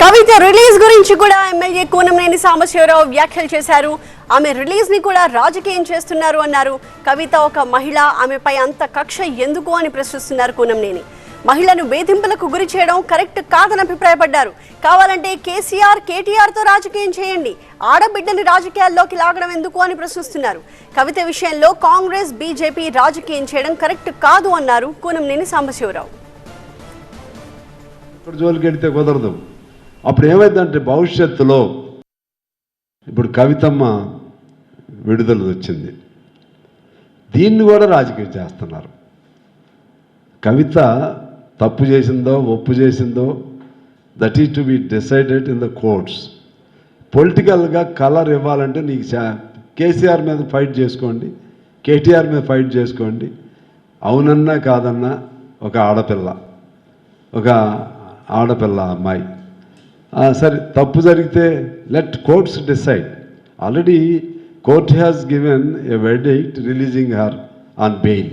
కవిత release గురించి కూడా MLA Kunamneni Sambasivarao వ్యాఖ్యలు చేశారు. ఆమె రిలీజ్ని కూడా రాజకీయం చేస్తున్నారు అన్నారు. కవిత ఒక మహిళ ఆమెపై అంత కక్ష ఎందుకు అని ప్రశ్నిస్తున్నారు కూనంనేని మహిళను వేధింపులకు గురి చేయడం కరెక్ట్ కాదని అభిప్రాయపడ్డారు. కావాలంటే కేసీఆర్ కేటీఆర్తో రాజకీయం చేయండి. ఆడబిడ్డని రాజకీయాల్లోకి లాగడం ఎందుకు అని ప్రశ్నిస్తున్నారు. కవిత విషయంలో కాంగ్రెస్ బీజేపీ రాజకీయం చేయడం కరెక్ట్ కాదు అన్నారు కూనంనేని సాంబశివరావు. ఇప్పుడు జోలికి వెడితే కుదరదు. అప్పుడు ఏమైందంటే భవిష్యత్తులో ఇప్పుడు కవితమ్మ విడుదల వచ్చింది. దీన్ని కూడా రాజకీయం చేస్తున్నారు. కవిత తప్పు చేసిందో ఒప్పు చేసిందో that is to be decided in the courts పొలిటికల్గా కలర్ ఇవ్వాలంటే నీకు కేసీఆర్ మీద ఫైట్ చేసుకోండి కేటీఆర్ మీద ఫైట్ చేసుకోండి. అవునన్నా కాదన్నా ఒక ఆడపిల్ల ఒక ఆడపిల్ల అమ్మాయి. సరే తప్పు జరిగితే let courts decide already court has given a verdict releasing her on bail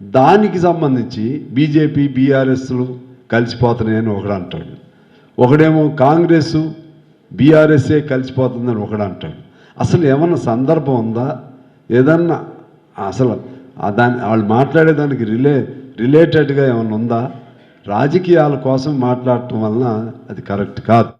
దానికి సంబంధించి బీజేపీ బీఆర్ఎస్లు కలిసిపోతున్నాయని ఒకడు అంటాడు. ఒకడేమో కాంగ్రెస్ బీఆర్ఎస్ఏ కలిసిపోతుందని ఒకడు అంటాడు. అసలు ఏమన్నా సందర్భం ఉందా? ఏదన్నా అసలు దాని వాళ్ళు మాట్లాడేదానికి రిలే రిలేటెడ్గా ఏమన్నా ఉందా? రాజకీయాల కోసం మాట్లాడటం వలన అది కరెక్ట్ కాదు.